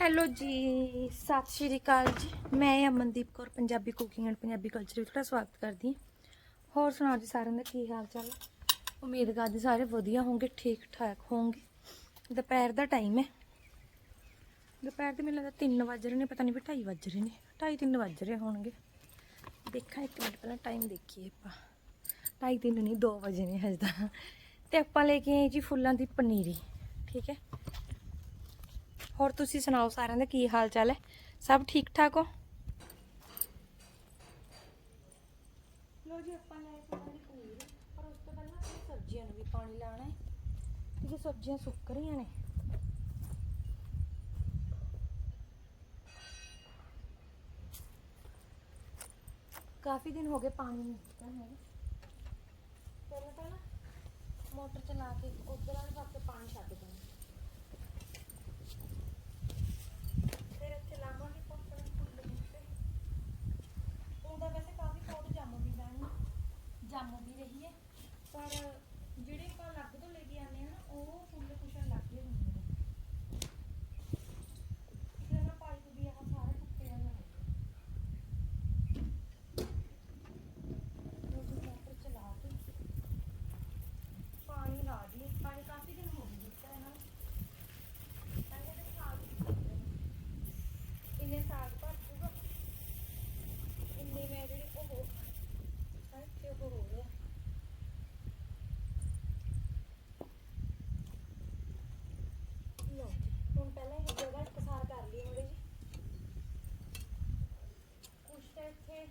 Hello ਜੀ, ਸਤਿ ਸ਼੍ਰੀ ਅਕਾਲ ਜੀ। ਮੈਂ Amandeep Kaur, Punjabi cooking and Punjabi culture ਵਿੱਚ ਤੁਹਾਡਾ ਸਵਾਗਤ ਕਰਦੀ ਹਾਂ। ਹੋਰ ਸੁਣਾਓ ਜੀ ਸਾਰਿਆਂ ਦਾ, ਕੀ ਹਾਲ ਚਾਲ ਉਮੀਦ ਕਰਦੀ ਸਾਰੇ ਵਧੀਆ ਹੋਣਗੇ, ਠੀਕ ਠਾਕ ਹੋਣਗੇ। ਦੁਪਹਿਰ ਦਾ ਟਾਈਮ ਹੈ। ਦੁਪਹਿਰ ਦੇ ਮੈਨੂੰ ਲੱਗਦਾ 3 ਵਜ ਰਹੇ ਨੇ, ਪਤਾ ਨਹੀਂ ਵੀ 2:30 ਵਜ ਰਹੇ ਨੇ। 2:30 3 ਵਜ ਰਹੇ ਹੋਣਗੇ। ਦੇਖਾਂ ਇੱਕ ਮਿੰਟ, ਪਹਿਲਾਂ ਟਾਈਮ ਦੇਖੀਏ ਆਪਾਂ। 2:30 3 ਨਹੀਂ 2 ਵਜੇ ਨੇ ਹਜੇ ਤਾਂ। ਤੇ ਆਪਾਂ ਲੈ ਕੇ ਆਏ ਜੀ ਫੁੱਲਾਂ ਦੀ ਪਨੀਰੀ, ਠੀਕ ਹੈ? ਹੋਰ ਤੁਸੀਂ ਸੁਣਾਓ ਸਾਰਿਆਂ ਦਾ ਕੀ ਹਾਲ ਚਾਲ ਹੈ? ਸਭ ਠੀਕ ਠਾਕ ਹੋ? ਲੋ ਜੀ, ਆਪਾਂ ਲੈ ਕੇ ਪਨੀਰ, ਪਰ ਉਸ ਤੋਂ ਪਹਿਲਾਂ ਆਪਾਂ ਸਬਜ਼ੀਆਂ ਨੂੰ ਵੀ ਪਾਣੀ ਲਾਣਾ ਹੈ। ਤੇ ਸਬਜ਼ੀਆਂ ਸੁੱਕ ਰਹੀਆਂ ਨੇ। ਕਾਫੀ ਦਿਨ ਹੋ ਗਏ ਪਾਣੀ ਨਹੀਂ ਦਿੱਤਾ ਹੈਗਾ ਪਹਿਲਾਂ ਪਹਿਲਾਂ ਮੋਟਰ ਚਲਾ ਕੇ ਉਧਰ ਵਾਲੇ ਪਾਸੇ ਪਾਣੀ ਛੱਡ ਦੇਣਾ ਫਿਰ ਇੱਥੇ ਲਾਵਾਂਗੇ ਪੋਪੜ ਫੁੱਲ ਬੂਟੇ ਉਹਦਾ ਵੈਸੇ ਕਾਫੀ ਪੌਦ ਜੰਮ ਵੀ ਜਾਣ ਜੰਮ ਵੀ ਰਹੀ ਹੈ ਪਰ ਜਿਹੜੇ ਆਪਾਂ ਲੱਗ ਤੋਂ ਲੈ ਕੇ ਆਨੇ ਆ ਨਾ ਉਹ ਫੁੱਲ ਕੁਸ਼ਨ ਲੱਗ ਗਏ ਹੁੰਦੇ ਨੇ ਫਿਰ ਮੈਂ ਪਾਈਪ ਵੀ ਆਹ ਸਾਰਾ ਟੁੱਟਿਆ ਜਾ ਮੋਟਰ ਚਲਾ ਕੇ ਪਾਣੀ ਲਾ ਦੀ ਪਾਣੀ ਕਾਫੀ ਦਿਨ ਹੋ ਗਏ ਦਿੱਤਾ ਇਹਨਾਂ ਨੂੰ ਪਹਿਲੇ ਤਾਂ ਸਾਗ ਵੀ ਕਰਦੇ ਨੇ ਇੰਨੇ ਸਾਗ ਭਰ ਜੂਗਾ ਇੰਨੇ ਮੈਂ ਜਿਹੜੀ ਉਹ ਹਾਂ ਤੇ ਉਹ ਹੋ ਰਿਹਾ ਲਓ ਜੀ, ਹੁਣ ਪਹਿਲਾਂ ਇਹ ਜਗ੍ਹਾ ਇਕਸਾਰ ਕਰ ਲਈ ਮੜੇ ਜੀ ਕੁਛ ਤਾਂ ਇੱਥੇ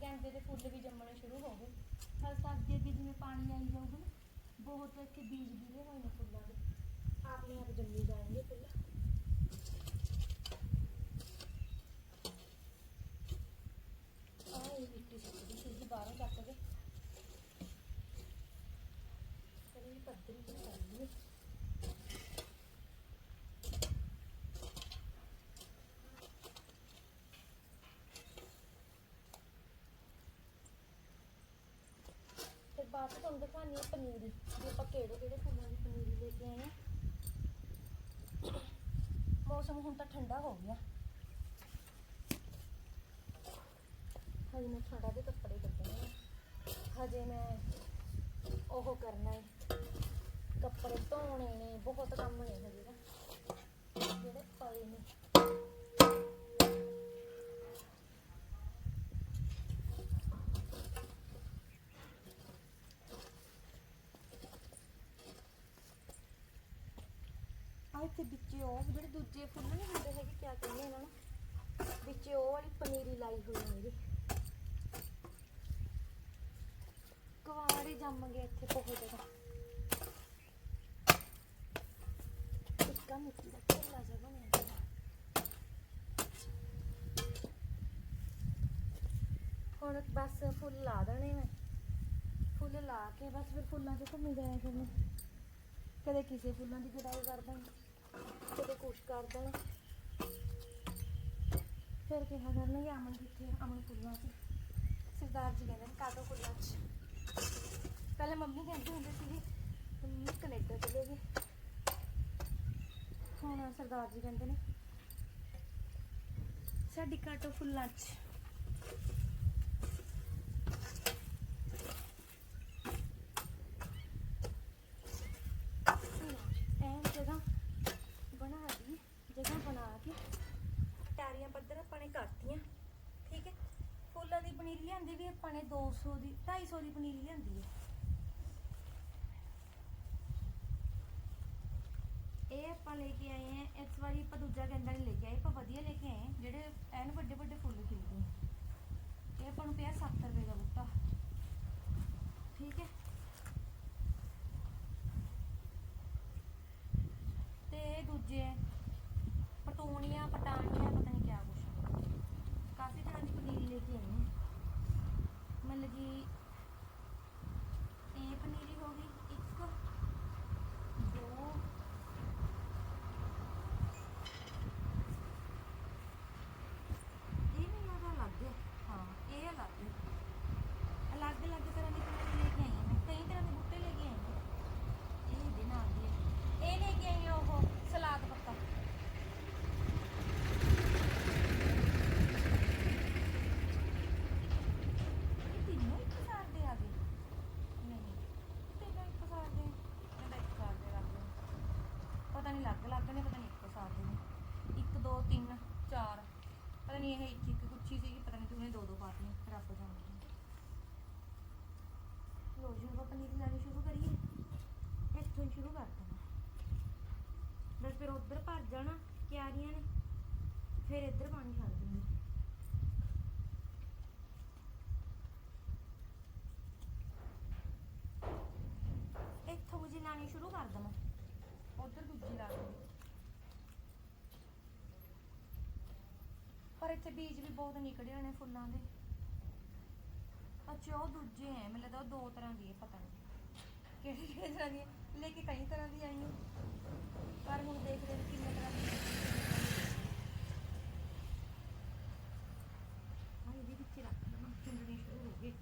ਗੈਂਦੇ ਦੇ ਫੁੱਲ ਵੀ ਜੰਮਣੇ ਸ਼ੁਰੂ ਹੋ ਗਏ ਹਲ ਤਾਂ ਅੱਗੇ ਅੱਗੇ ਜਿਵੇਂ ਪਾਣੀ ਆਈ ਜਾਊਗਾ ਨਾ ਬਹੁਤ ਇੱਥੇ ਬੀਜ ਗਿਰੇ ਹੋਏ ਨੇ ਫੁੱਲਾਂ ਦੇ। ਆਪਣੇ ਆਪ ਜੰਮੀ ਜਾਣਗੇ ਫੁੱਲ। ਆਹ ਇਹ ਮਿੱਟੀ ਸੁੱਕਦੀ ਸੀ ਜੀ ਬਾਹਰੋਂ ਚੱਕ ਕੇ। ਚਲੋ ਇਹ ਪੱਧਰੀ ਜਿਹੀ ਕਰ ਲਈਏ ਤੇ ਬਾਅਦ ਤੁਹਾਨੂੰ ਦਿਖਾਣੀ ਹੈ ਪਨੀਰੀ। ਵੀ ਆਪਾਂ ਕਿਹੜੇ ਕਿਹੜੇ ਫੁੱਲਾਂ ਦੀ ਪਨੀਰੀ ਲੈ ਕੇ ਆਏ ਆ। ਮੌਸਮ ਹੁਣ ਤਾਂ ਠੰਡਾ ਹੋ ਗਿਆ। ਹਜੇ ਮੈਂ ਠੰਡਾ ਦੇ ਕੱਪੜੇ ਕੱਢਣੇ ਆ। ਹਜੇ ਮੈਂ ਉਹ ਕਰਨਾ ਹੈ। ਕੱਪੜੇ ਧੋਣੇ ਨੇ, ਬਹੁਤ ਕੰਮ ਨੇ ਹਜੇ ਨਾ ਜਿਹੜੇ ਪਏ ਨੇ ਆ ਇੱਥੇ ਵਿੱਚੇ ਉਹ ਜਿਹੜੇ ਦੂਜੇ ਫੁੱਲ ਨਹੀਂ ਹੁੰਦੇ ਹੈਗੇ, ਕਿਆ ਕਹਿੰਦੇ ਇਹਨਾਂ ਨੂੰ? ਵਿੱਚੇ ਉਹ ਵਾਲੀ ਪਨੀਰੀ ਲਾਈ ਹੋਈ ਹੈ ਇਹਦੀ। ਕੁਆੜੇ ਜੰਮ ਗਏ ਇੱਥੇ ਬਹੁਤ ਜ਼ਿਆਦਾ। ਇੱਕਾ ਮਿੱਟੀ ਦਾ ਢੇਲਾ ਜਿਹਾ ਬਣਿਆ ਹੁਣ ਬਸ ਫੁੱਲ ਲਾ ਦੇਣੇ ਮੈਂ ਫੁੱਲ ਲਾ ਕੇ ਬਸ ਫਿਰ ਫੁੱਲਾਂ 'ਚ ਘੁੰਮੀ ਜਾਇਆ ਕਰਨਾ। ਕਦੇ ਕਿਸੇ ਫੁੱਲਾਂ ਦੀ ਕਟਾਈ ਕਰ ਦੇਣੀ। ਕਦੇ ਕੁਛ ਕਰ ਦੇਣਾ। ਫਿਰ ਕਿਹਾ ਕਰਨਗੇ ਅਮਨ ਕਿੱਥੇ ਆ? ਅਮਨ ਫੁੱਲਾਂ 'ਚ। ਸਰਦਾਰ ਜੀ ਕਹਿੰਦੇ ਨੇ ਕਾਟੋ ਫੁੱਲਾਂ 'ਚ? ਪਹਿਲਾਂ ਮੰਮੀ ਕਹਿੰਦੇ ਹੁੰਦੇ ਸੀਗੇ ਮੰਮੀ ਕੈਨੇਡਾ ਚਲੇ ਗਏ। ਹੁਣ ਸਰਦਾਰ ਜੀ ਕਹਿੰਦੇ ਨੇ, ਸਾਡੀ ਕਾਟੋ ਫੁੱਲਾਂ 'ਚ ਐਨ ਜਗ੍ਹਾ ਬਣਾ ਦੀ ਜਗ੍ਹਾ ਬਣਾ ਕੇ ਟਾਰੀਆਂ ਪੱਧਰ ਆਪਾਂ ਨੇ ਕਰਤੀਆਂ ਠੀਕ ਹੈ ਫੁੱਲਾਂ ਦੀ ਪਨੀਰ ਲਿਆਂਦੀ ਵੀ ਆਪਾਂ ਨੇ 200 ਦੀ 250 ਦੀ ਪਨੀਰੀ ਲਿਆਂਦੀ ਹੈ ਇਹ ਆਪਾਂ ਲੈ ਕੇ ਆਏ ਆ, ਇਸ ਵਾਰੀ ਆਪਾਂ ਦੂਜਾ ਗੰਦਾ ਨਹੀਂ ਲੈ ਕੇ ਆਏ, ਆਪਾਂ ਵਧੀਆ ਲੈ ਕੇ ਆਏ ਜਿਹੜੇ ਐਨ ਵੱਡੇ ਵੱਡੇ ਫੁੱਲ ਖਿਲਦੇ ਇਹ ਆਪਾਂ ਨੂੰ ਪਿਆ 70 ਰੁਪਏ ਦਾ ਬੂਟਾ। ਠੀਕ ਹੈ ਤੇ ਇਹ ਦੂਜੇ ਪਟੋਣੀਆਂ ਪਟਾਣੀਆਂ ਪਤਾ ਨਹੀਂ ਕਿਆ ਕੁਛ ਕਾਫੀ ਤਰ੍ਹਾਂ ਦੀ ਪਨੀਰੀ ਲੈ ਕੇ ਆਏ ਹਾਂ ਮਤਲਬ ਕਿ ਇਹ ਪਨੀਰੀ ਹੋ ਗਈ ਇੱਕ ਦੋ ਇਹ ਵੀ ਉਹਦਾ ਅਲੱਗ ਹੈ ਹਾਂ ਇਹ ਅਲੱਗ ਹੈ ਅਲੱਗ ਅਲੱਗ ਤਰ੍ਹਾਂ ਦੀ ਪਨੀਰੀ ਲੈ ਕੇ ਆਈ ਹਾਂ ਮੈਂ ਕਈ ਤਰ੍ਹਾਂ ਦੇ ਬੂਟੇ ਲੈ ਕੇ ਆਈ ਹਾਂ ਇਹ ਇਹਦੇ ਨਾਲ ਦੀ ਹੈ ਇਹ ਲੈ ਕੇ ਆਈ ਹਾਂ ਉਹ ਸਲਾਦ ਪੱਤਾ ਅਲੱਗ-ਅਲੱਗ ਨੇ ਪਤਾ ਨਹੀਂ ਇੱਕੋ ਸਾਲ ਦੇ ਨੇ 1 2 3 4 ਪਤਾ ਨਹੀਂ ਇਹ ਇੱਕ ਇੱਕ ਗੁੱਛੀ ਸੀਗੀ ਪਤਾ ਨਹੀਂ ਤੂੰ ਦੋ ਦੋ ਪਾਤੀਆਂ ਰੱਬ ਜਾਣਦਾ ਲੋ ਜੀ ਹੁਣ ਆਪਾਂ ਪਨੀਰ ਲਾਣੀ ਸ਼ੁਰੂ ਕਰੀਏ ਇੱਥੋਂ ਹੀ ਸ਼ੁਰੂ ਕਰ ਦੇਣਾ ਬਸ ਫਿਰ ਉਧਰ ਭਰ ਜਾਣਾ ਕਿਆਰੀਆਂ ਨੇ, ਫਿਰ ਇੱਧਰ ਪਾਣੀ ਛੱਡ ਦੂੰਗੀ ਇੱਥੋਂ ਜੀ ਲਾਣੀ ਸ਼ੁਰੂ ਕਰ ਦਵਾਂ। ਉਧਰ ਦੂਜੀ ਲਾ ਦੂੰਗੀ ਪਰ ਇੱਥੇ ਬੀਜ ਵੀ ਬਹੁਤ ਨਿਕਲੇ ਹੋਏ ਨੇ ਫੁੱਲਾਂ ਦੇ। ਅੱਛਾ, ਉਹ ਦੂਜੇ ਐ, ਮੈਨੂੰ ਲੱਗਦਾ ਉਹ ਦੋ ਤਰ੍ਹਾਂ ਦੀ ਹੈ ਪਤਾ ਨਹੀਂ। ਕਿਹੜੀ ਕਿਹੜੀ ਤਰ੍ਹਾਂ ਦੀ ਹੈ ਲੈ ਕੇ ਕਈ ਤਰ੍ਹਾਂ ਦੀ ਆਈ ਹਾਂ ਪਰ ਹੁਣ ਦੇਖਦੇ ਹਾਂ ਕਿੰਨੇ ਤਰ੍ਹਾਂ ਦੀ ਹਾਂ ਇਹਦੇ ਵਿੱਚ ਹੀ ਰੱਖ ਲਵਾਂ ਖਿੰਡਣੇ ਸ਼ੁਰੂ ਹੋ ਗਏ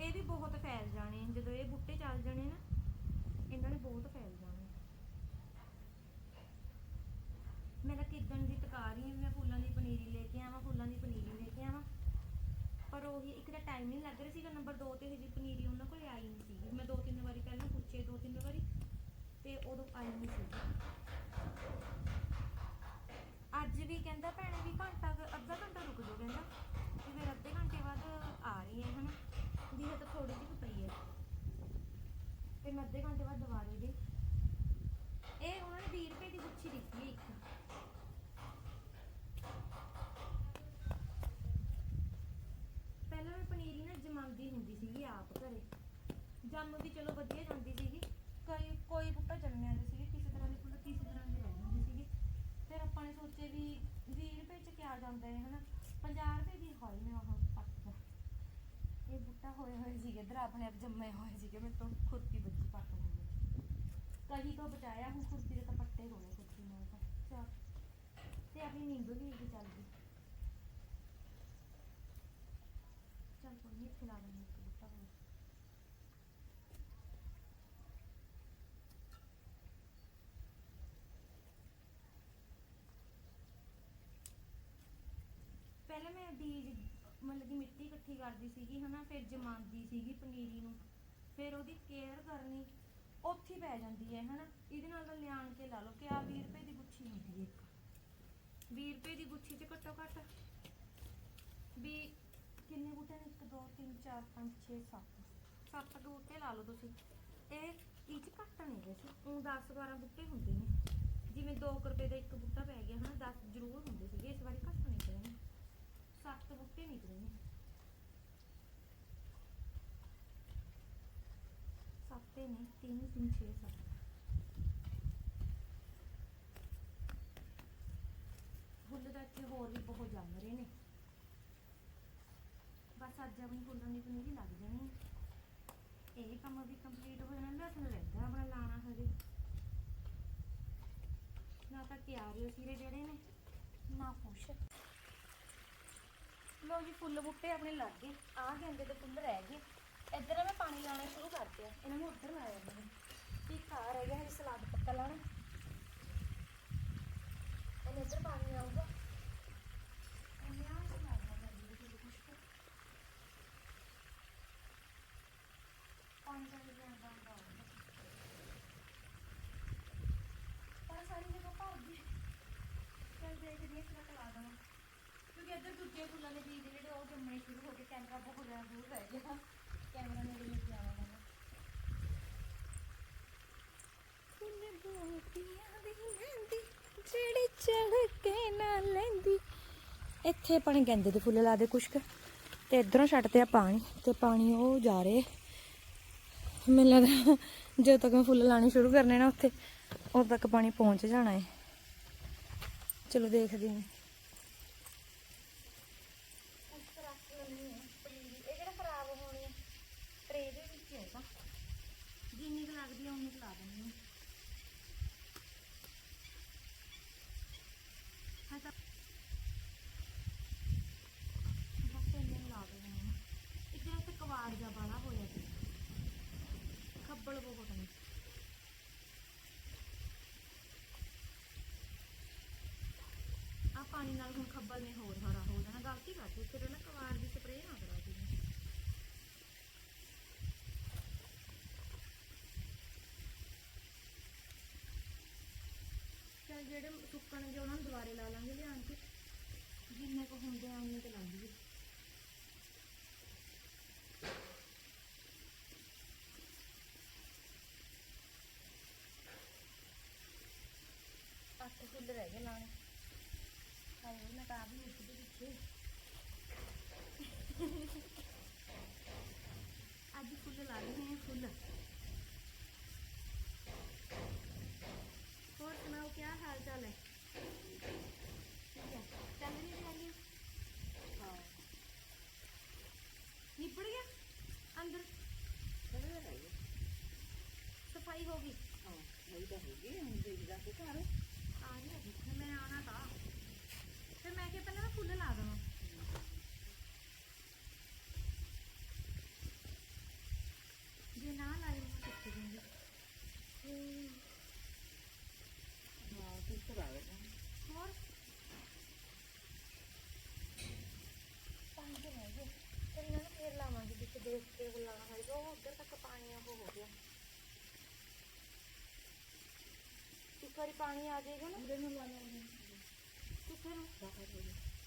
ਇਹ ਵੀ ਬਹੁਤ ਫੈਲ ਜਾਣੇ ਜਦੋਂ ਇਹ ਬੂਟੇ ਚੱਲ ਜਾਣੇ ਨਾ, ਇਹਨਾਂ ਨੇ ਬਹੁਤ ਫੈਲ ਜਾਣੇ ਮੈਂ ਤਾਂ ਕਿਦਣ ਦੀ ਟਕਾ ਰਹੀ ਹਾਂ ਵੀ ਮੈਂ ਫੁੱਲਾਂ ਦੀ ਪਨੀਰੀ ਲੈ ਕੇ ਆਵਾਂ, ਫੁੱਲਾਂ ਦੀ ਪਨੀਰੀ ਲੈ ਕੇ ਆਵਾਂ। ਪਰ ਉਹੀ ਇੱਕ ਤਾਂ ਟਾਈਮ ਨਹੀਂ ਲੱਗ ਰਿਹਾ ਸੀਗਾ ਨੰਬਰ 2 ਤੇ ਹਜੇ ਪਨੀਰੀ ਉਹਨਾਂ ਕੋਲ ਆਈ ਨਹੀਂ ਸੀ ਮੈਂ ਦੋ ਤਿੰਨ ਵਾਰੀ ਪਹਿਲਾਂ ਪੁੱਛੇ ਦੋ ਤਿੰਨ ਵਾਰੀ, ਤੇ ਉਦੋਂ ਆਈ ਨਹੀਂ ਸੀ ਅੱਜ ਵੀ ਕਹਿੰਦਾ ਭੈਣੇ ਵੀ ਘੰਟਾ ਕੁ- ਅੱਧਾ ਘੰਟਾ ਰੁਕ ਜਾਓ ਕਹਿੰਦਾ ਤੇ ਫਿਰ ਅੱਧੇ ਘੰਟੇ ਬਾਅਦ ਆ ਰਹੀ ਹੈ ਹਨਾ ਵੀ ਇਹ ਤਾਂ ਥੋੜੀ ਜਿਹੀ ਕੁ ਪਈ ਹੈ ਫਿਰ ਮੈਂ ਅੱਧੇ ਘੰਟੇ ਬਾਅਦ ਦੁਬਾਰੇ ਦੇ। ਇਹ ਉਹਨਾਂ ਨੇ 20 ਰੁਪਏ ਦੀ ਗੁੱਛੀ ਦਿੱਤੀ ਹੈ ਇੱਕ। ਪਹਿਲਾਂ ਮੈਂ ਪਨੀਰੀ ਨਾ ਜਮਾਉਂਦੀ ਹੁੰਦੀ ਸੀਗੀ ਆਪ ਘਰੇ। ਜੰਮ ਵੀ ਚਲੋ ਵਧੀਆ ਜਾਂਦੀ ਸੀਗੀ। ਕੋਈ ਕੋਈ ਬੂਟਾ ਚੱਲਣੇ ਆਉਂਦੇ ਸੀਗੇ, ਕਿਸੇ ਤਰ੍ਹਾਂ ਦੇ ਫੁੱਲ ਕਿਸੇ ਤਰ੍ਹਾਂ ਦੇ ਰਹਿ ਜਾਂਦੇ ਸੀਗੇ। ਫਿਰ ਆਪਾਂ ਨੇ ਸੋਚਿਆ ਵੀ 20 ਰੁਪਏ ਚ ਕਿਆ ਜਾਂਦਾ ਹੈ, ਹਨਾ? 50 ਰੁਪਏ ਦੀ ਹੋਈ ਮੈਂ ਹੋਏ ਹੋਏ ਸੀਗੇ, ਇਧਰ ਆਪਣੇ ਆਪ ਜੰਮੇ ਹੋਏ ਸੀਗੇ, ਮੇਰੇ ਤੋਂ ਖੁਰਪੀ ਬੱਜੀ ਪੱਟ ਹੋ ਗਈ ਕਹੀ ਤੋਂ ਬਚਾਇਆ, ਹੁਣ ਖੁਰਪੀ ਦੇ ਤਾਂ ਪੱਟੇ ਹੋ ਗਏ ਖੁਰਪੀ ਨਾਲ ਤਾਂ। ਚੱਲ, ਤੇ ਆਪਣੀ ਨਿੰਬ ਵੀ ਇਹਦੀ ਚੱਲ ਗਈ। ਚੱਲ ਕੋਈ ਨਹੀਂ ਖਿਲਾ ਦੇਣੀ ਇੱਕ ਬੁੱਟਾ ਹੋਰ। ਪਹਿਲਾਂ ਮੈਂ ਬੀਜ ਮਤਲਬ ਕਿ ਮਿੱਟੀ ਇਕੱਠੀ ਕਰਦੀ ਸੀਗੀ, ਹਨਾ, ਫਿਰ ਜਮਾਂਦੀ ਸੀਗੀ ਪਨੀਰੀ ਨੂੰ, ਫਿਰ ਉਹਦੀ ਕੇਅਰ ਕਰਨੀ ਉੱਥੇ ਹੀ ਪੈ ਜਾਂਦੀ ਹੈ, ਹਨਾ। ਇਹਦੇ ਨਾਲ ਤਾਂ ਲਿਆਣ ਕੇ ਲਾ ਲਓ ਕਿ ਆ 20 ਰੁਪਏ ਦੀ ਗੁੱਛੀ ਹੁੰਦੀ ਹੈ ਇੱਕ। 20 ਰੁਪਏ ਦੀ ਗੁੱਛੀ 'ਚ ਘੱਟੋ ਘੱਟ ਵੀ ਕਿੰਨੇ ਬੂਟੇ ਨੇ? 1 2 3 4 5 6 7 7 ਬੂਟੇ ਲਾ ਲਓ ਤੁਸੀਂ। ਇਹ ਇਹ 'ਚ ਘੱਟ ਨਹੀਂ ਗਏ ਸੀ। ਉਹ 10 12 ਬੂਟੇ ਹੁੰਦੇ ਨੇ। ਜਿਵੇਂ 2 ਰੁਪਏ ਦਾ ਇੱਕ ਬੂਟਾ ਪੈ ਗਿਆ, ਹਨਾ 10 ਜ਼ਰੂਰ ਹੁੰਦੇ ਸੀਗੇ। ਇਸ ਵਾਰੀ ਘੱਟ ਨਿਕਲੇ ਨੇ। 7 ਬੁੱਟੇ ਨਿਕਲੇ ਨੇ ਸੱਤੇ ਨੇ 3 3 6 7 ਫੁੱਲ ਤਾਂ ਇੱਥੇ ਹੋਰ ਵੀ ਬਹੁਤ ਜੰਮ ਰਹੇ ਨੇ। ਬਸ ਅੱਜ ਆਪਣੀ ਫੁੱਲਾਂ ਦੀ ਪਨੀਰੀ ਲੱਗ ਜਾਣੀ ਇਹ ਕੰਮ ਵੀ ਕੰਪਲੀਟ ਹੋ ਜਾਣਾ ਲਸਣ ਰਹਿੰਦਾ ਆਪਣਾ ਲਾਣਾ ਹਜੇ। ਨਾ ਤਾਂ ਕਿਆਰੇ ਸੀਰੇ ਜਿਹੜੇ ਨੇ, ਨਾ ਕੁਛ। ਲੋ ਜੀ, ਫੁੱਲ ਬੂਟੇ ਆਪਣੇ ਲੱਗ। ਗਏ ਆ ਗੰਦੇ ਦੇ ਫੁੱਲ ਰਹਿ ਗਏ। ਇੱਧਰ ਮੈਂ ਪਾਣੀ ਲਾਉਣਾ ਸ਼ੁਰੂ ਕਰ ਦਿਆ ਇਹਨਾਂ ਨੂੰ ਉੱਧਰ ਲਾਇਆ ਮੈਂ ਇੱਕ ਆ ਰਹਿ ਗਿਆ, ਹਜੇ ਸਲਾਦ ਪੱਤਾ ਲਾਣਾ ਇਹਨੇ ਇੱਧਰ ਪਾਣੀ ਆਊਗਾ ਇਹਨੇ ਆ ਸਲਾਦ ਲਾ ਦਿੱਤੀ ਕੁਛ ਕੁ। ਪਾਣੀ ਦਾ ਵੀ ਜਾਂਦਾ ਹੁੰਦਾ ਹੋਊਗਾ। ਪਰ ਸਾਰੀ ਜਗ੍ਹਾ ਭਰ ਗਈ ਚੱਲ ਦੇਖਦੀ ਹਾਂ ਕਿਹੜਾ ਲਾ ਦੇਵਾਂ ਕਿਉਂਕਿ ਇੱਧਰ ਦੂਜੇ ਫੁੱਲਾਂ ਦੇ ਬੀਜ ਜਿਹੜੇ ਉਹ ਜੰਮਣੇ ਸ਼ੁਰੂ ਹੋ ਗਏ, ਕੈਮਰਾ ਬਹੁਤ ਜ਼ਿਆਦਾ ਦੂਰ ਰਹਿ ਗਿਆ। ਕੈਮਰਾ ਨੇੜੇ ਲੈ ਕੇ ਆਉਣਾ ਪੈਣਾ ਫੁੱਲ ਦੀ ਲੈਂਦੀ ਜਿਹੜੀ ਚੜ ਕੇ ਨਾ ਲੈਂਦੀ। ਇੱਥੇ ਆਪਾਂ ਨੇ ਗੰਦੇ ਦੇ ਫੁੱਲ ਲਾ ਦੇ ਕੁਛ ਕੁ, ਤੇ ਇਧਰੋਂ ਛੱਡਦੇ ਆ ਪਾਣੀ, ਤੇ ਪਾਣੀ ਉਹ ਜਾ ਰਹੇ। ਮੈਨੂੰ ਲੱਗਦਾ ਜਦੋਂ ਤੱਕ ਮੈਂ ਫੁੱਲ ਲਾਣੇ ਸ਼ੁਰੂ ਕਰਨੇ ਨਾ ਉੱਥੇ, ਉਦੋਂ ਤੱਕ ਪਾਣੀ ਪਹੁੰਚ ਜਾਣਾ ਹੈ ਚਲੋ ਦੇਖਦੇ ਹਾਂ ਇਹ ਜਿਹੜਾ ਖਰਾਬ ਹੋਣੀ ਹੈ ਟਰੇ ਦੇ ਵਿੱਚ ਹੈ ਤਾਂ ਜਿੰਨੀ ਕੁ ਲੱਗਦੀ ਹੈ ਉਨੀ ਲਾ ਦਿੰਦੀ ਹਾਂ ਹਾਂ ਤਾਂ ਬਸ ਇੰਨੇ ਲਾ ਦਿੰਦੀ ਹਾਂ ਇੱਕ ਜਿਹੜਾ ਤੇ ਕਵਾੜ ਜਾ ਬਾਲਾ ਹੋਇਆ ਸੀ। ਖੱਬਲ ਬਹੁਤ ਨੇ ਆ ਪਾਣੀ ਨਾਲ ਹੁਣ ਖੱਬਲ ਨੇ ਹੋਰ ਹਰਾ ਹੋ ਜਾਣਾ। ਗਲਤੀ ਕਰਤੀ, ਫਿਰ ਨਾ ਕਵਾੜ ਦੀ ਸਪਰੇਅ ਨਾ ਕਰਾ ਦੀ ਜਿਹੜੇ ਸੁੱਕਣਗੇ ਉਹਨਾਂ ਨੂੰ ਦੁਬਾਰੇ ਲਾ ਲਾਂਗੇ ਲਿਆਣ ਕੇ ਜਿੰਨੇ ਕੁ ਹੁੰਦੇ ਆ ਉਹਨੇ ਤੇ ਲਾ ਲਈਏ ਅੱਠ ਫੁੱਲ ਰਹਿ ਗਏ ਲਾਣੇ ਹਾਏ ਮੈਂ ਤਾਂ ਆ ਵੀ ਉੱਠ ਦੇ ਪਿੱਛੇ। ਅੱਜ ਫੁੱਲ ਲਾ ਰਹੇ ਹਾਂ ਫੁੱਲ ਹੋਰ ਸੁਣਾਓ ਕੀ ਹਾਲ ਚਾਲ ਹੈ ਠੀਕ ਹੈ ਚੱਲ ਰਹੀ ਹੈ ਤਿਆਰੀ ਹਾਂ ਨਿਪੜ ਗਿਆ ਅੰਦਰ ਸਫ਼ਾਈ ਹੋ ਗਈ? ਆ ਰਹੀ ਹੈ ਫਿਰ ਮੈਂ ਆਣਾ ਤਾਂ। ਫਿਰ ਮੈਂ ਕਿ ਪਹਿਲਾਂ ਨਾ ਫੁੱਲ ਲਾ ਦਵਾਂ ਜੇ ਨਾ ਲਾਏ ਮੈਂ ਕਿੱਥੇ ਦੂੰਗੀ ਹੋਰ ਪੰਜ ਰਹਿ ਗਏ ਫਿਰ ਇਹਨਾਂ ਨੂੰ ਫੇਰ ਲਾਵਾਂਗੇ ਜਿੱਥੇ ਦੇਖ ਕੇ ਉਹ ਲਾਣਾ ਹੋਏਗਾ ਉਹ ਉੱਧਰ ਤੱਕ ਪਾਣੀ ਉਹ ਹੋ ਗਿਆ ਇੱਕ ਵਾਰੀ ਪਾਣੀ ਆ ਜਾਏਗਾ ਨਾ। ਕਿੱਥੇ ਨੂੰ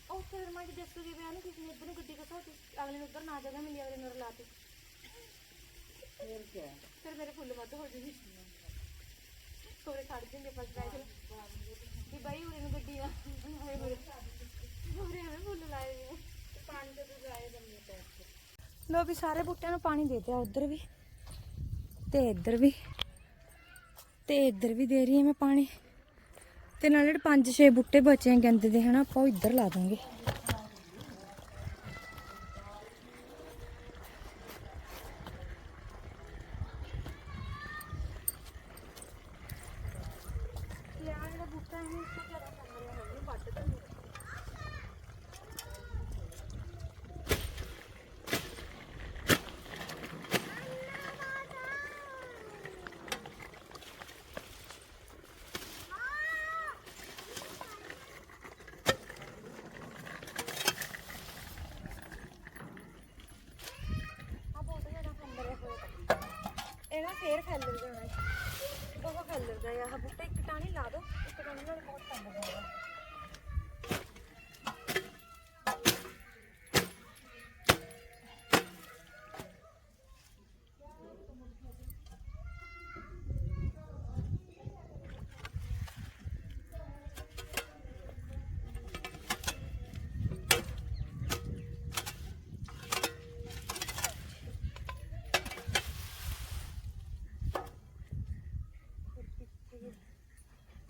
ਉਹ ਫਿਰ ਮੈਂ ਕਿ ਦੱਸੂਗੀ ਵੀ ਇਹਨੂੰ ਕਿਸੇ ਨੇ ਇੱਧਰ ਨੂੰ ਗੱਡੀ ਘਸਾਤੀ ਅਗਲੇ ਨੂੰ ਉੱਧਰ ਨਾ ਜਗ੍ਹਾ ਮਿਲੀ ਅਗਲੇ ਨੂੰ ਰਲਾਤੀ ਫਿਰ ਮੇਰੇ ਫੁੱਲ ਵੱਧ ਹੋ ਜੂਗੀ ਕੋਲੇ ਖੜ ਜਾਂਦੇ ਪਰ ਸਪੈਸ਼ਲ ਵੀ ਬਾਈ ਉਰੇ ਨੂੰ ਗੱਡੀ ਆ। ਹੋਏ ਐਵੇਂ ਫੁੱਲ ਲਾਏ ਨੇ ਪਾਣੀ ਤੇ ਤੂੰ ਜਾਏ ਜੰਮੀ ਪੈਰ ਲੋ ਵੀ ਸਾਰੇ ਬੂਟਿਆਂ ਨੂੰ ਪਾਣੀ ਦੇ ਦਿਆ ਉਧਰ ਵੀ ਤੇ ਇੱਧਰ ਵੀ। ਤੇ ਇੱਧਰ ਵੀ ਦੇ ਰਹੀ ਹਾਂ ਮੈਂ ਪਾਣੀ। ਤੇ ਨਾਲ ਜਿਹੜੇ ਪੰਜ ਛੇ ਬੂਟੇ ਬਚੇ ਆ ਗੰਦੇ ਦੇ, ਹਨਾ, ਆਪਾਂ ਉਹ ਇੱਧਰ ਲਾ ਦਾਂਗੇ। ਜਿਹੜਾ ਬੂਟਾ ਹੈ ਇਸ ਤੋਂ ਜ਼ਿਆਦਾ ਕੰਮ ਰਿਹਾ ਹੋਵੇ ਵੱਟ ਤਾਂ ਆ ਬਹੁਤ ਜ਼ਿਆਦਾ ਖੰਬਰੇ ਹੋਏ ਇਹ ਨਾ ਫੇਰ ਫੈਲ ਜਾਣਾ ਹੈ ਬਹੁਤ ਫੈਲ ਜਾਂਦਾ ਆ। ਬੂਟਾ ਇੱਕ ਟਾਣੀ ਲਾ ਦੋ, ਇੱਕ ਟਾਣੀ ਨਾਲ ਬਹੁਤ ਫੈਲ ਜਾਂਦਾ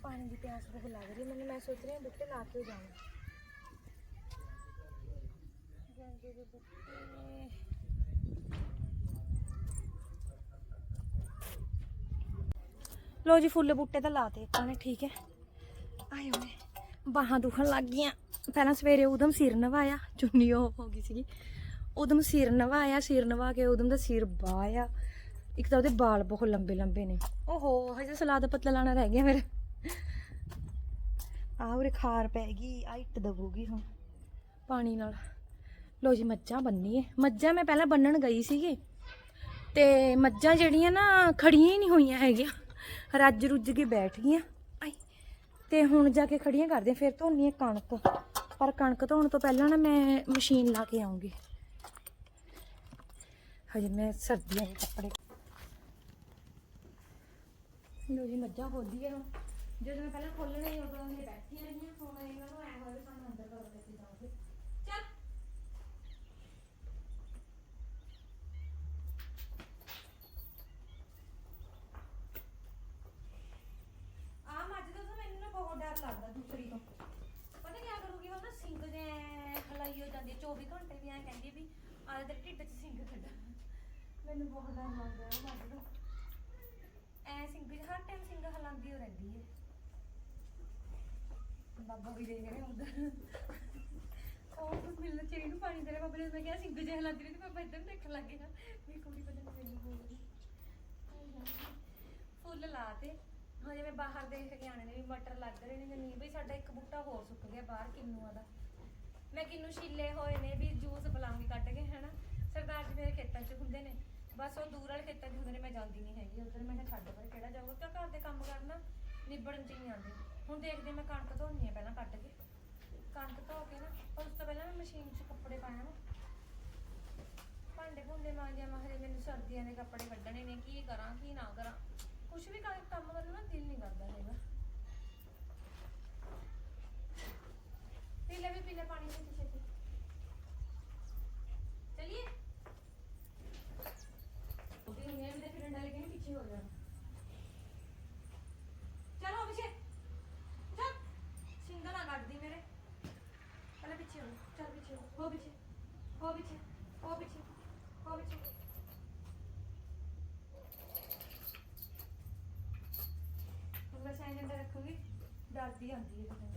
ਪਾਣੀ ਦੀ ਪਿਆਸ ਬਹੁਤ ਲੱਗ ਰਹੀ ਹੈ। ਮੈਨੂੰ ਮੈਂ ਸੋਚ ਰਹੀ ਹਾਂ ਬੂਟੇ ਲਾ ਕੇ ਜਾਵਾਂ। ਗੰਦੇ ਦੇ ਬੂਟੇ। ਲੋ ਜੀ, ਫੁੱਲ ਬੂਟੇ ਤਾਂ ਲਾਤੇ ਆਪਾਂ ਨੇ, ਠੀਕ ਹੈ। ਆਏ ਹੋਏ, ਬਾਹਾਂ ਦੁਖਣ ਲੱਗ ਗਈਆਂ। ਪਹਿਲਾਂ ਸਵੇਰੇ ਉਦਮ ਸਿਰ ਨਵਾਇਆ, ਚੁੰਨੀ ਉਹ ਹੋ ਗਈ ਸੀਗੀ। ਉਦਮ ਸਿਰ ਨਵਾਇਆ, ਸਿਰ ਨਵਾ ਕੇ ਉਦਮ ਦਾ ਸਿਰ ਬਾਇਆ ਇੱਕ ਤਾਂ ਉਹਦੇ ਵਾਲ ਬਹੁਤ ਲੰਬੇ ਲੰਬੇ ਨੇ। ਓਹੋ, ਹਜੇ ਸਲਾਦ ਪਤਲਾ ਲਾਣਾ ਰਹਿ ਗਿਆ ਮੇਰੇ ਆਹ ਉਰੇ ਖਾਰ ਪੈ ਗਈ ਆ ਇੱਟ ਦਬੂਗੀ ਹੁਣ। ਪਾਣੀ ਨਾਲ। ਲੋ ਜੀ, ਮੱਝਾਂ ਬੰਨੀਏ। ਮੱਝਾਂ ਮੈਂ ਪਹਿਲਾਂ ਬੰਨਣ ਗਈ ਸੀਗੀ ਤੇ ਮੱਝਾਂ ਜਿਹੜੀਆਂ ਨਾ ਖੜੀਆਂ ਹੀ ਨਹੀਂ ਹੋਈਆਂ ਹੈਗੀਆਂ। ਰੱਜ ਰੁੱਜ ਕੇ ਬੈਠ ਗਈਆਂ। ਆਈ। ਤੇ ਹੁਣ ਜਾ ਕੇ ਖੜੀਆਂ ਕਰਦੇ ਫਿਰ ਧੋਣੀ ਹੈ ਕਣਕ। ਪਰ ਕਣਕ ਧੋਣ ਤੋਂ ਪਹਿਲਾਂ ਨਾ ਮੈਂ ਮਸ਼ੀਨ ਲਾ ਕੇ ਆਉਂਗੀ। ਹਜੇ ਮੈਂ ਸਰਦੀਆਂ ਦੇ ਕੱਪੜੇ। ਲੋ ਜੀ, ਮੱਝਾਂ ਖੋਲੀ ਹੈ ਹੁਣ। ਜਦੋਂ ਮੈਂ ਪਹਿਲਾਂ ਖੋਲਣੇ ਉਦੋਂ ਇਹ ਬੈਠੀਆਂ ਰਹੀਆਂ, ਹੁਣ ਇਹਨਾਂ ਨੂੰ ਐ ਹੋਵੇ ਸਾਨੂੰ ਅੰਦਰ ਕਰ ਲੈ ਕੇ ਜਾਓਗੇ ਚੱਲ। ਆ ਮੱਝ ਦਾ ਤਾਂ ਮੈਨੂੰ ਨਾ ਬਹੁਤ ਡਰ ਲੱਗਦਾ ਦੂਸਰੀ ਤੋਂ। ਪਤਾ ਕੀ ਕਰੂਗੀ, ਉਹ ਨਾ ਸਿੰਗ ਦੇ ਹਲਾਈ ਹੋ ਜਾਂਦੀ ਹੈ 24 ਘੰਟੇ ਵੀ ਐ ਕਹਿੰਦੀ ਵੀ ਆਲੇ ਤੇਰੇ ਢਿੱਡ 'ਚ ਸਿੰਗ ਕੱਢ ਮੈਨੂੰ ਬਹੁਤ ਡਰ ਲੱਗਦਾ ਉਹ ਮੱਝ ਦਾ ਐ ਸਿੰਗ ਹਰ ਟਾਈਮ ਸਿੰਗ ਹਲਾਉਂਦੀ ਹੋ ਰਹਿੰਦੀ ਹੈ ਬਾਬਾ ਵੀ ਦੇਖ ਰਹੇ ਉਧਰ ਉਹ ਕੁਝ ਮਿਲਣਾ ਚਾਹੀਦਾ ਨੂੰ ਪਾਣੀ ਦੇ ਰਿਹਾ ਨੇ ਮੈਂ ਕਿਹਾ ਸਿੰਗ ਜੇ ਹਲਾਉਂਦੀ ਰਹੀ ਤੇ ਬਾਬਾ, ਇੱਧਰ ਦੇਖਣ ਲੱਗ ਗਿਆ। ਵੀ ਕੁੜੀ ਪਤਾ ਨਹੀਂ ਮੈਨੂੰ ਹੋ ਫੁੱਲ ਲਾਤੇ। ਹਜੇ ਮੈਂ ਬਾਹਰ ਦੇਖ ਕੇ ਆਣੇ ਨੇ ਵੀ ਮਟਰ ਲੱਗ ਰਹੇ ਨੇ ਜਾਂ ਨਹੀਂ, ਬਈ ਸਾਡਾ ਇੱਕ ਬੂਟਾ ਹੋਰ ਸੁੱਕ ਗਿਆ ਬਾਹਰ ਕਿੰਨੂਆਂ ਦਾ। ਮੈਂ ਕਿੰਨੂ ਛਿੱਲੇ ਹੋਏ ਨੇ ਵੀ ਜੂਸ ਬਲਾਉਂਗੀ ਕੱਢ ਕੇ, ਹਨਾ? ਸਰਦਾਰ ਜੀ ਮੇਰੇ ਖੇਤਾਂ 'ਚ ਹੁੰਦੇ ਨੇ। ਬਸ ਉਹ ਦੂਰ ਵਾਲੇ ਖੇਤਾਂ 'ਚ ਹੁੰਦੇ ਨੇ, ਮੈਂ ਜਾਂਦੀ ਨਹੀਂ ਹੈਗੀ। ਉਧਰ ਮੈਂ ਛੱਡ ਪਰ ਕਿਹੜਾ ਜਾਊਗਾ? ਕਿਉਂ ਘਰ ਦੇ ਕੰਮ ਕਰਨਾ? ਨਿਬੜਨ ਚ ਹੀ ਆਉਂਦੇ। ਹੁਣ ਦੇਖਦੇ ਮੈਂ ਕਣਕ ਧੋਣੀ ਆ ਪਹਿਲਾਂ ਕੱਢ ਕੇ। ਕਣਕ ਧੋ ਕੇ ਨਾ ਉਸ ਤੋਂ ਪਹਿਲਾਂ ਮੈਂ ਮਸ਼ੀਨ 'ਚ ਕੱਪੜੇ ਪਾਇਆ ਨਾ ਭਾਂਡੇ ਭੁੰਡੇ ਮਾਂਜਿਆ ਮੈਂ ਹਰੇ ਮੈਨੂੰ ਸਰਦੀਆਂ ਦੇ ਕੱਪੜੇ ਕੱਢਣੇ ਨੇ, ਕੀ ਕਰਾਂ, ਕੀ ਨਾ ਕਰਾਂ। ਕੁਝ ਵੀ ਕੰਮ ਕੰਮ ਕਰਨ ਨੂੰ ਨਾ ਦਿਲ ਨਹੀਂ ਕਰਦਾ ਹੈਗਾ। ਪੀ ਵੀ ਪੀ ਪਾਣੀ ਛੇਤੀ ਛੇਤੀ ਚਲਿਏ ਉਹਦੇ ਨੇ ਵੀ ਫਿਰ ਡੰਡਾ ਲੈਕੇ ਪਿੱਛੇ ਹੋ ਜਾਣਾ ਚਲੋ ਅਭਿਸ਼ੇਕ ਚੱਲ ਸਿੰਗਲ ਨਾ ਕੱਢਦੀ ਮੇਰੇ ਪਹਿਲਾਂ